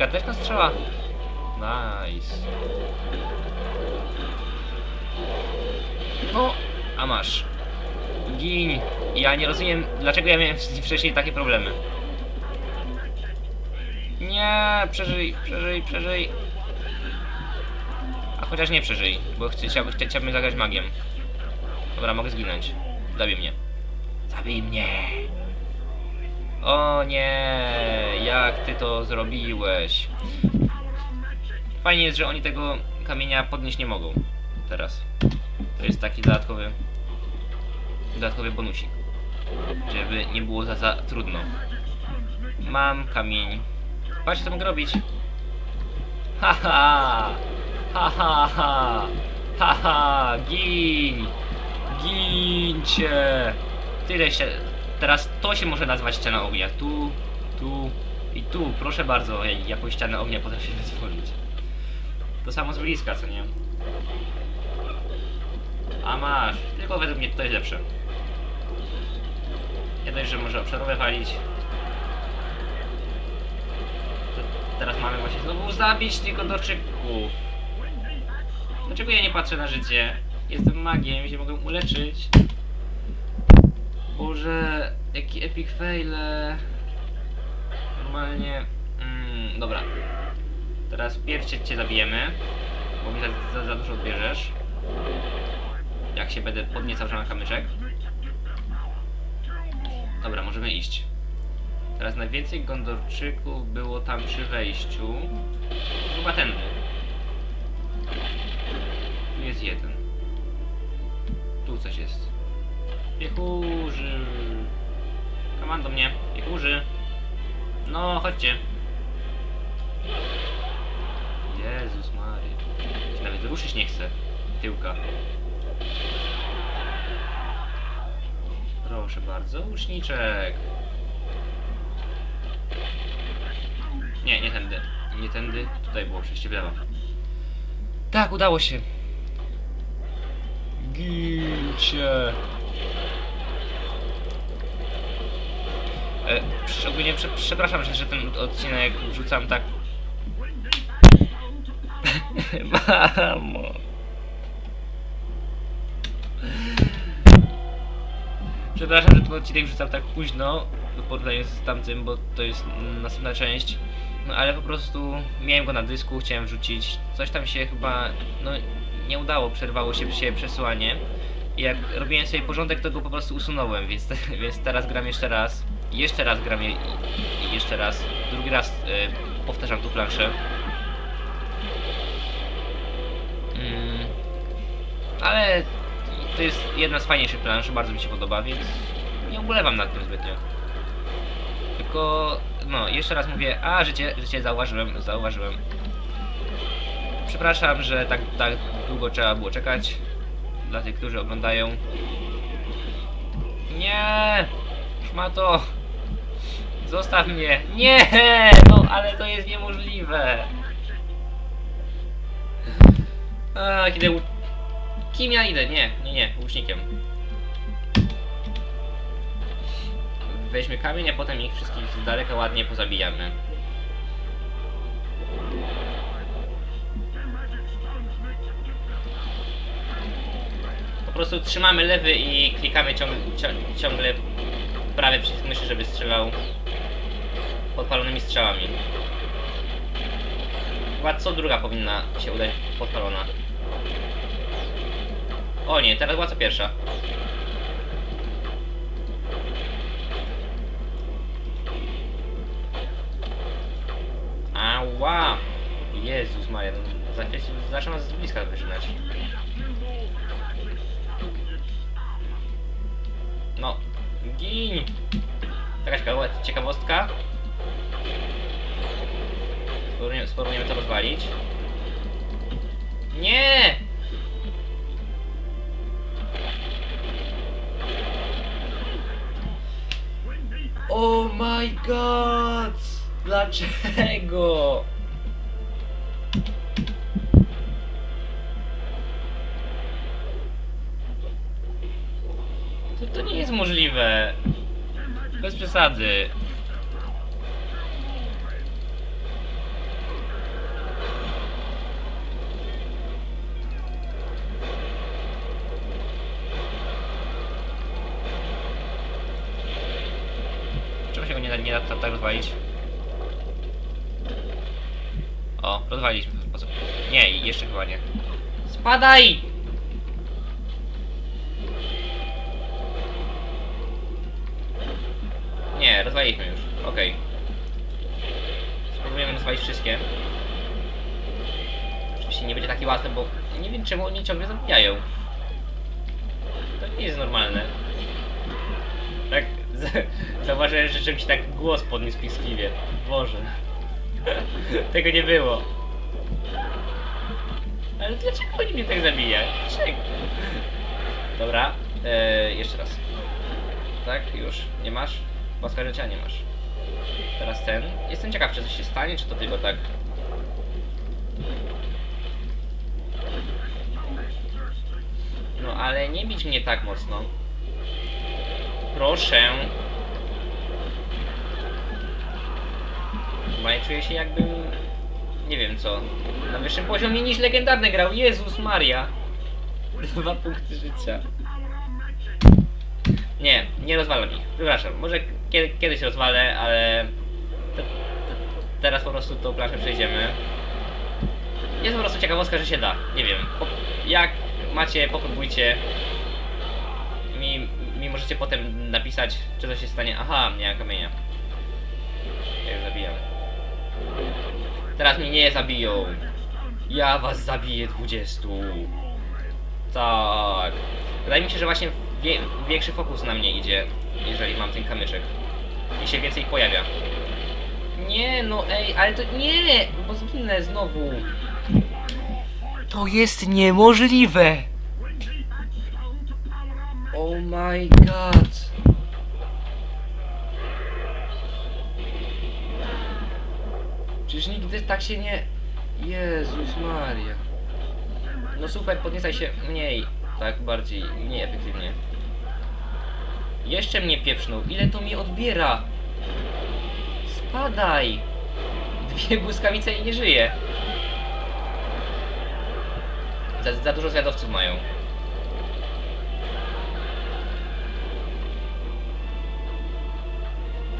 łucznika też na strzała? Nice. No, a masz. Gin. Ja nie rozumiem, dlaczego ja miałem wcześniej takie problemy. Nie, przeżyj, przeżyj, przeżyj. A chociaż nie przeżyj, bo chciałbym, chciałbym zagrać magiem. Dobra, mogę zginąć. Zabij mnie. Zabij mnie. O nie, jak ty to zrobiłeś? Fajnie jest, że oni tego kamienia podnieść nie mogą. Teraz. To jest taki dodatkowy dodatkowy bonusik. Żeby nie było za, za trudno. Mam kamień. Patrzcie co mogę robić. Haha! Haha! Ha, Haha! Gin! Gincie! Tyle się... Teraz to się może nazwać ściana ognia. Tu, tu i tu. Proszę bardzo, ja- jakąś ścianę ognia potrafię wytworzyć. To samo z bliska, co nie? A masz. Tylko według mnie to jest lepsze. Nie dość, że może obszarowe walić. To teraz mamy właśnie znowu zabić tylko doczyków. Dlaczego ja nie patrzę na życie? Jestem magiem, się mogę uleczyć. Boże, jaki epic fail. Normalnie... Mm, dobra. Teraz pierw cię, zabijemy, bo mi za, za, za dużo odbierzesz. Jak się będę podniecał że na kamyczek. Dobra, możemy iść. Teraz najwięcej gondorczyków było tam przy wejściu. Chyba tędy. Tu jest jeden. Tu coś jest. Piechurzy. Kaman do mnie. Piechurzy. No, chodźcie. Jezus Maria. Nawet ruszyć nie chce. Tyłka. Proszę bardzo, łuczniczek. Nie, nie tędy. Nie tędy. Tutaj było przejście w lewo. Tak, udało się. Gincie. E, przy- ogólnie prze, przepraszam, że, że ten odcinek wrzucam tak. Mamo. Przepraszam, że ten odcinek wrzucam tak późno w porównaniu z tamtym, bo to jest następna część. No ale po prostu miałem go na dysku, chciałem wrzucić. Coś tam się chyba no nie udało, przerwało się, się przesłanie. I jak robiłem sobie porządek, to go po prostu usunąłem, więc, więc teraz gram jeszcze raz. Jeszcze raz gram jeszcze raz. Drugi raz e, powtarzam tu planszę. Mm, ale to jest jedna z fajniejszych plansz, bardzo mi się podoba, więc nie ubolewam nad tym zbytnio. Tylko, no, jeszcze raz mówię, a życie, życie zauważyłem, zauważyłem. Przepraszam, że tak, tak długo trzeba było czekać. Dla tych, którzy oglądają. Nie! Szmato! Zostaw mnie! Nie! No, ale to jest niemożliwe! A, kiedy... u- Kim ja idę? Nie, nie, nie, łucznikiem. Weźmy kamień, a potem ich wszystkich z daleka ładnie pozabijamy. Po prostu trzymamy lewy i klikamy ciąg, cią- ciągle prawy przycisk myszy, żeby strzelał podpalonymi strzałami. Chyba co druga powinna się udać podpalona. O nie, teraz była co pierwsza. Ała! Jezus Maria, no, za chwilę się zaczną nas z bliska wyżynać. No, gin! Taka ciekawostka. Spróbujemy, spróbujemy to rozwalić. Nie! Oh my god! Dlaczego? To, to nie jest możliwe. Bez przesady. Nie da tak rozwalić. O, rozwaliliśmy w ten sposób. Nie, jeszcze chyba nie. Spadaj! Nie, rozwaliliśmy już. Okej. Spróbujemy rozwalić wszystkie. Oczywiście nie będzie takie łatwe, bo nie wiem czemu oni ciągle zabijają. To nie jest normalne. Tak, z- zauważyłem, że czymś tak głos podniósł piskliwie. Boże. Tego nie było. Ale dlaczego oni mnie tak zabijają? Dlaczego? Dobra, e, jeszcze raz. Tak, już. Nie masz? Paska życia nie masz. Teraz ten. Jestem ciekaw, czy coś się stanie, czy to tylko tak. No ale nie bić mnie tak mocno. Proszę. Normalnie czuję się jakbym... Nie wiem co. Na wyższym poziomie niż legendarny grał. Jezus Maria. Dwa punkty życia. Nie, nie rozwalam ich. Przepraszam. Może kiedy, kiedyś rozwalę, ale... Te, te, teraz po prostu tą planszę przejdziemy. Jest po prostu ciekawostka, że się da. Nie wiem. Jak macie, popróbujcie. Mi, mi możecie potem napisać, czy coś się stanie. Aha, nie, kamienia. Teraz mnie nie zabiją. Ja was zabiję 20. Tak. Wydaje mi się, że właśnie wie, większy fokus na mnie idzie, jeżeli mam ten kamyczek. I się więcej pojawia. Nie, no ej, ale to nie, bo zginę znowu. To jest niemożliwe. Oh my god. Przecież nigdy tak się nie... Jezus Maria. No super, podniecaj się mniej. Tak, bardziej, mniej efektywnie. Jeszcze mnie pieprznął. Ile to mi odbiera? Spadaj! Dwie błyskawice i nie żyje. Za, za dużo zwiadowców mają.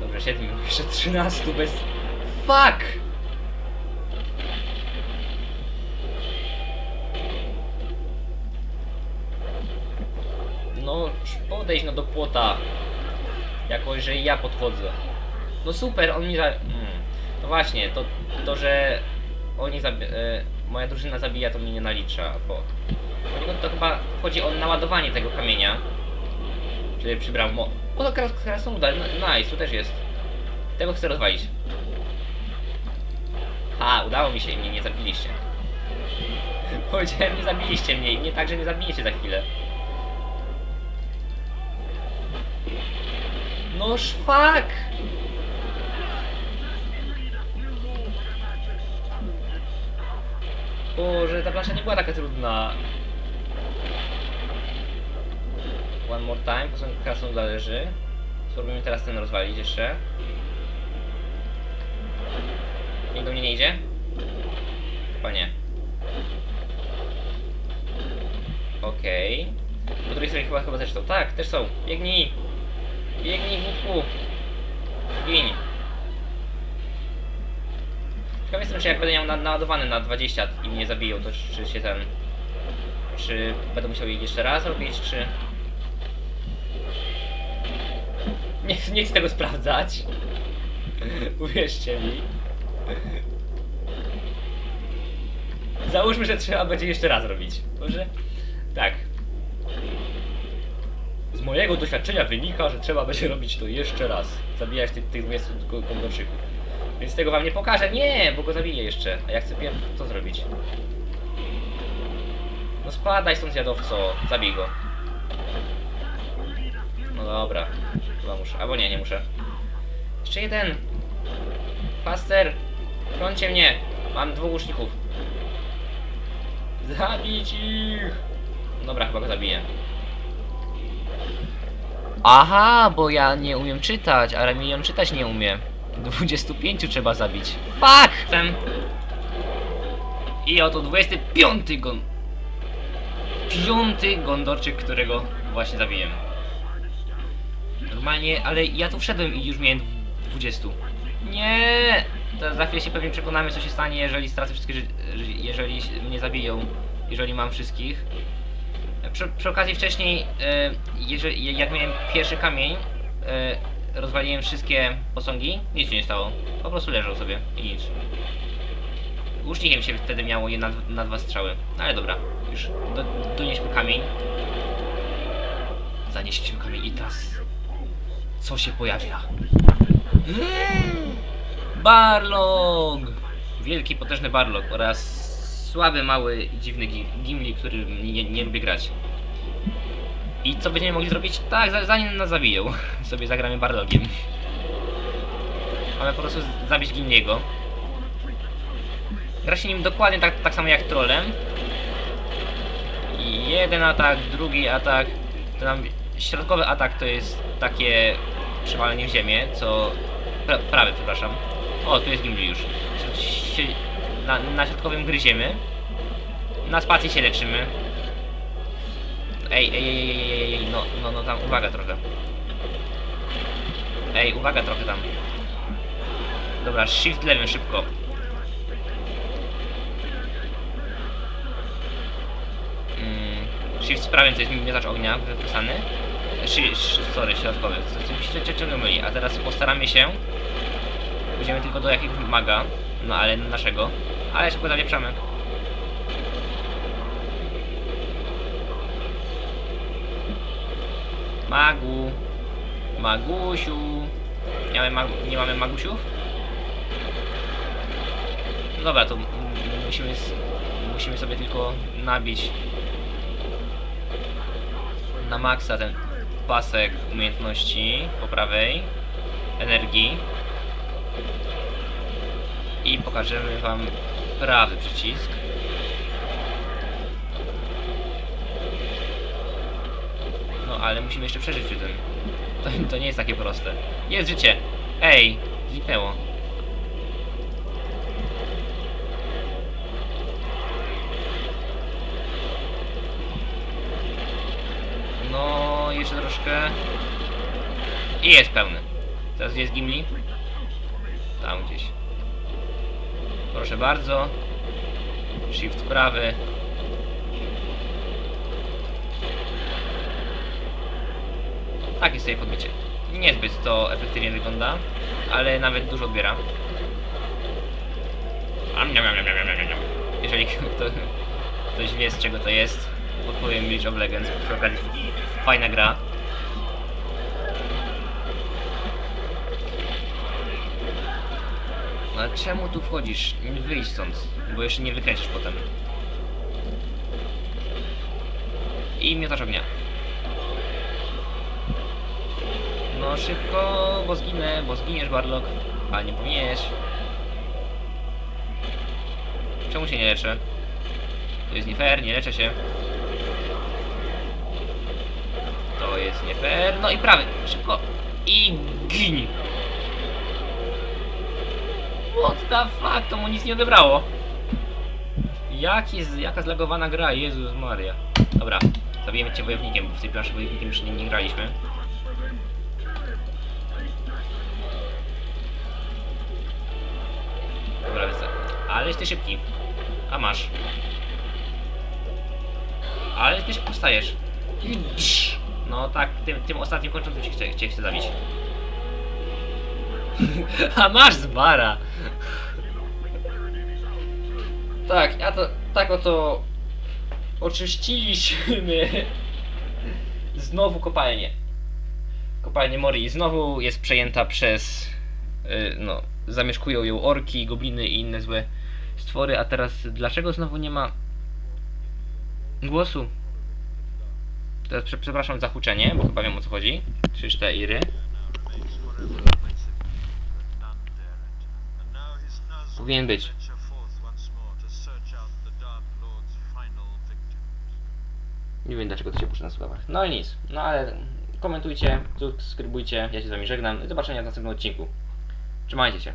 Dobrze, 7, jeszcze 13 bez... Fuck! No, no do płota. Jakoś, że ja podchodzę. No super, on mi za... Mm. No właśnie, to, to że oni zabi... E, moja drużyna zabija, to mnie nie nalicza, bo... to chyba chodzi o naładowanie tego kamienia. Czyli przybrał mo... O, to są udane. Nice, tu też jest. Tego chcę rozwalić. Ha, udało mi się i mnie nie zabiliście. Powiedziałem, nie zabiliście mnie i nie tak, że nie zabijecie za chwilę. No szwak! Boże, ta plansza nie była taka trudna. One more time, po prostu krasą zależy. Spróbujemy teraz ten rozwalić jeszcze. Nikt do mnie nie idzie? Chyba nie. Okej. Po drugiej stronie chyba, chyba też są. Tak, też są. Biegnij! Biegnij, głupku! Gin! Ciekaw jestem, czy jak będę miał na- naładowany na 20 i mnie zabiją, to czy się ten... Czy będę musiał ich jeszcze raz robić, czy... Nie, nie chcę tego sprawdzać. Uwierzcie mi. Załóżmy, że trzeba będzie jeszcze raz robić. Dobrze? Tak. Mojego doświadczenia wynika, że trzeba będzie robić to jeszcze raz. Zabijać tych, tych 20 go- gondorczyków. Więc tego wam nie pokażę. Nie, bo go zabiję jeszcze. A ja chcę pierw co zrobić? No spadaj stąd zjadowco. Zabij go. No dobra. Chyba muszę. Albo nie, nie muszę. Jeszcze jeden. Faster. Chroncie mnie. Mam dwóch łuczników. Zabić ich. Dobra, chyba go zabiję. Aha, bo ja nie umiem czytać, ale milion czytać nie umie. 25 trzeba zabić. Fuck! Ten. I oto 25 gon... Piąty gondorczyk, którego właśnie zabiłem. Normalnie, ale ja tu wszedłem i już miałem 20. Nie! To za chwilę się pewnie przekonamy, co się stanie, jeżeli stracę wszystkie jeżeli mnie zabiją, jeżeli mam wszystkich. Przy, przy okazji wcześniej, e, jak miałem pierwszy kamień, e, rozwaliłem wszystkie posągi, nic się nie stało. Po prostu leżał sobie i nic. Łucznikiem się wtedy miało je na, na dwa strzały. Ale dobra, już do, donieśmy kamień. Zanieśliśmy kamień i teraz... Co się pojawia? Mm, Barlog! Wielki, potężny Barlog oraz słaby, mały, dziwny Gi- Gimli, który nie, nie lubię grać. I co będziemy mogli zrobić? Tak, za- zanim nas zabiją, sobie zagramy Barlogiem. Mamy po prostu zabić Gimliego. Gra się nim dokładnie tak, tak samo jak trolem. I jeden atak, drugi atak. To nam środkowy atak to jest takie przewalenie w ziemię, co... Pra, prawy, przepraszam. O, tu jest Gimli już. Na, na środkowym gryziemy. Na spacji się leczymy. Ej, ej, ej, ej, ej, no, no, no tam, uwaga trochę. Ej, uwaga trochę tam. Dobra, shift lewym szybko. Mm, shift prawym to jest miotacz ognia wypisany. Sorry, środkowy. Ciągle myli. A teraz postaramy się. Pójdziemy tylko do jakiegoś maga. No ale naszego. Ale szybko zawieprzamy. Magu. Magusiu. Nie mamy, mag nie mamy magusiów? No Dobra, to musimy, musimy sobie tylko nabić na maksa ten pasek umiejętności po prawej, energii i pokażemy wam prawy przycisk. No ale musimy jeszcze przeżyć przy tym. To, to nie jest takie proste. Jest życie! Ej! Zniknęło. No, jeszcze troszkę. I jest pełny. Teraz gdzie jest Gimli? Tam gdzieś. Proszę bardzo. Shift prawy. Takie sobie podbicie. Niezbyt to efektywnie wygląda, ale nawet dużo odbiera. Jeżeli kto, ktoś wie z czego to jest, podpowiem League of Legends. Fajna gra. No ale czemu tu wchodzisz? Wyjdź stąd, bo jeszcze nie wykręcisz potem. I miotacz ognia. No szybko, bo zginę, bo zginiesz Barlock. Ale nie powinieneś. Czemu się nie leczę? To jest nie fair, nie leczę się. To jest nie fair. No i prawy, szybko. I gin. What the fuck, to mu nic nie odebrało. Jaki, z- jaka zlagowana gra, Jezus Maria. Dobra, zabijemy cię wojownikiem, bo w tej planszy wojownikiem już nie, nie graliśmy. Dobra, lecę. Ale jesteś szybki. A masz. Ale ty szybko wstajesz. No tak, tym, tym ostatnim kończącym cię cię chcę zabić. A masz zbara! Tak, ja to tak oto oczyściliśmy znowu kopalnię. Kopalnię Mori znowu jest przejęta przez y, no, zamieszkują ją orki, gobliny i inne złe stwory, a teraz dlaczego znowu nie ma głosu? Teraz prze, przepraszam za huczenie, bo chyba wiem o co chodzi. Czyż te iry? Powinien być. Nie wiem dlaczego to się puszcza na słuchawach. No i nic. No ale komentujcie, subskrybujcie, ja się z wami żegnam. Do zobaczenia w następnym odcinku. Trzymajcie się.